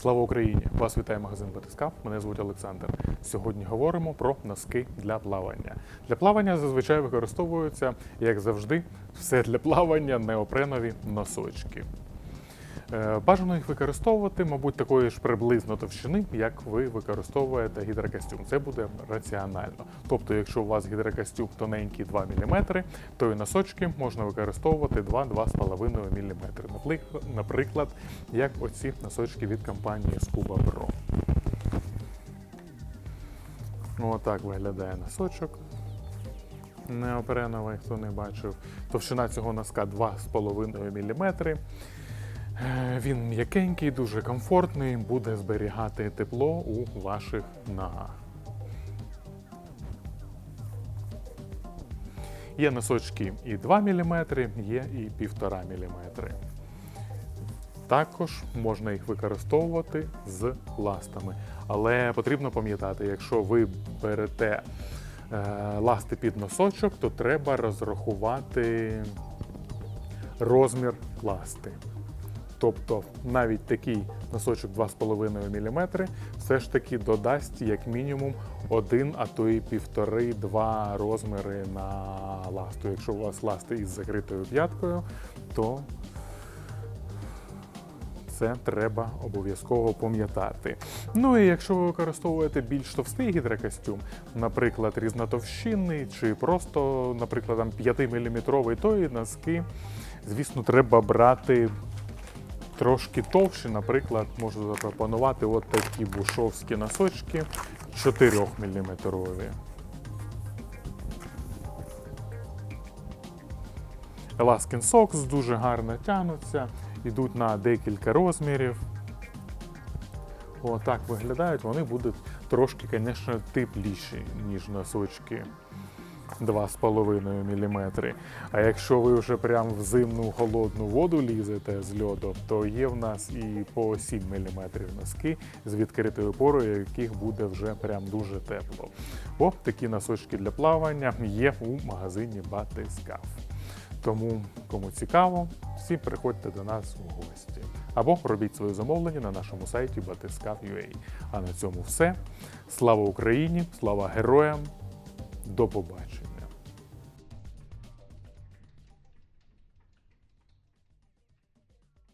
Слава Україні! Вас вітає магазин Батискаф. Мене звуть Олександр. Сьогодні говоримо про носки для плавання. Для плавання зазвичай використовуються, як завжди, все для плавання неопренові носочки. Е, Бажано їх використовувати, мабуть, такої ж приблизно товщини, як ви використовуєте гідрокостюм. Це буде раціонально. Тобто, якщо у вас гідрокостюм тоненький 2 мм, то і носочки можна використовувати 2-2,5 мм. Наприклад, як оці носочки від компанії Scuba Pro. Отак виглядає носочок. Неопреновий, хто не бачив. Товщина цього носка 2,5 мм. Е, Він м'якенький, дуже комфортний, буде зберігати тепло у ваших ногах. Є носочки і 2 мм, є і 1,5 мм. Також можна їх використовувати з ластами. Але потрібно пам'ятати, якщо ви берете е, ласти під носочок, то треба розрахувати розмір ласти. Тобто навіть такий носочок 2,5 мм все ж таки додасть як мінімум один, а то і півтори-два розміри на ласту. Якщо у вас ласти із закритою п'яткою, то це треба обов'язково пам'ятати. Ну і якщо ви використовуєте більш товстий гідрокостюм, наприклад, різнотовщинний чи просто, наприклад, там 5-мм, то і носки, звісно, треба брати трошки товщі. Наприклад, можу запропонувати от такі бушовські носочки 4-мм. Elaskin Socks дуже гарно тянуться, йдуть на декілька розмірів. Отак виглядають, вони будуть трошки, звісно, тепліші, ніж носочки 2,5 мм. А якщо ви вже прям в зимну холодну воду лізете з льоду, то є в нас і по 7 мм носки з відкритою порою, яких буде вже прям дуже тепло. О, такі носочки для плавання є у магазині Батискаф. Тому, кому цікаво, всі приходьте до нас у гості. Або робіть своє замовлення на нашому сайті Batiscaf.ua. А на цьому все. Слава Україні! Слава героям! До побачення!